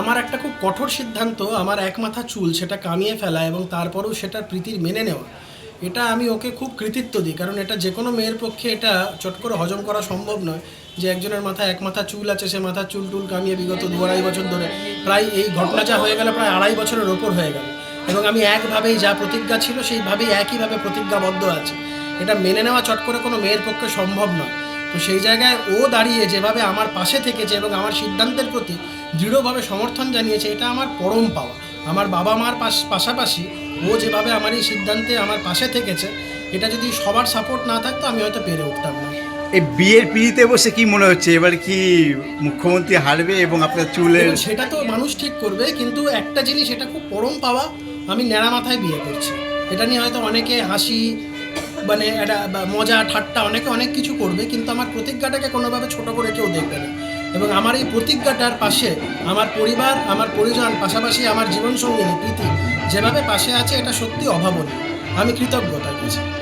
আমার একটা খুব কঠোর সিদ্ধান্ত, আমার এক মাথা চুল সেটা কামিয়ে ফেলা এবং তারপরেও সেটা প্রীতির মেনে নেওয়া। এটা আমি ওকে খুব কৃতিত্ব দিই, কারণ এটা যে কোনো মেয়ের পক্ষে এটা চট করে হজম করা সম্ভব নয় যে একজনের মাথায় এক মাথা চুল আছে, সে মাথা চুল টুল কামিয়ে বিগত দু আড়াই বছর ধরে প্রায় এই ঘটনা যা হয়ে গেল প্রায় আড়াই বছরের ওপর হয়ে গেল। এবং আমি একভাবেই যা প্রতিজ্ঞা ছিল সেইভাবেই একইভাবে প্রতিজ্ঞাবদ্ধ আছে। এটা মেনে নেওয়া চট করে কোনো মেয়ের পক্ষে সম্ভব নয়। তো সেই জায়গায় ও দাঁড়িয়ে যেভাবে আমার পাশে থেকেছে এবং আমার সিদ্ধান্তের প্রতি দৃঢ়ভাবে সমর্থন জানিয়েছে এটা আমার পরম পাওয়া। আমার বাবা মার পাশ- পাশাপাশি ও যেভাবে আমার এই সিদ্ধান্তে আমার পাশে থেকেছে এটা যদি সবার সাপোর্ট না থাকতো আমি হয়তো পেরে উঠতাম না। এই বিয়ের পিড়িতে বসে কি মনে হচ্ছে? এবার কি মুখ্যমন্ত্রী হারবে এবং আপনার চুলের সেটা তো মানুষ ঠিক করবে কিন্তু একটা জিনিস এটা খুব পরম পাওয়া আমি ন্যাড়া মাথায় বিয়ে করছি। এটা নিয়ে হয়তো অনেকে হাসি মানে একটা মজা, ঠাট্টা অনেকে অনেক কিছু করবে, কিন্তু আমার প্রতিজ্ঞাটাকে কোনোভাবে ছোট করে কেউ দেখবে না। এবং আমার এই প্রতিজ্ঞাটার পাশে আমার পরিবার, আমার পরিজন, পাশাপাশি আমার জীবনসঙ্গিনী, প্রীতি, যেভাবে পাশে আছে, এটা সত্যি অভাবনীয়। আমি কৃতজ্ঞতা কাছে।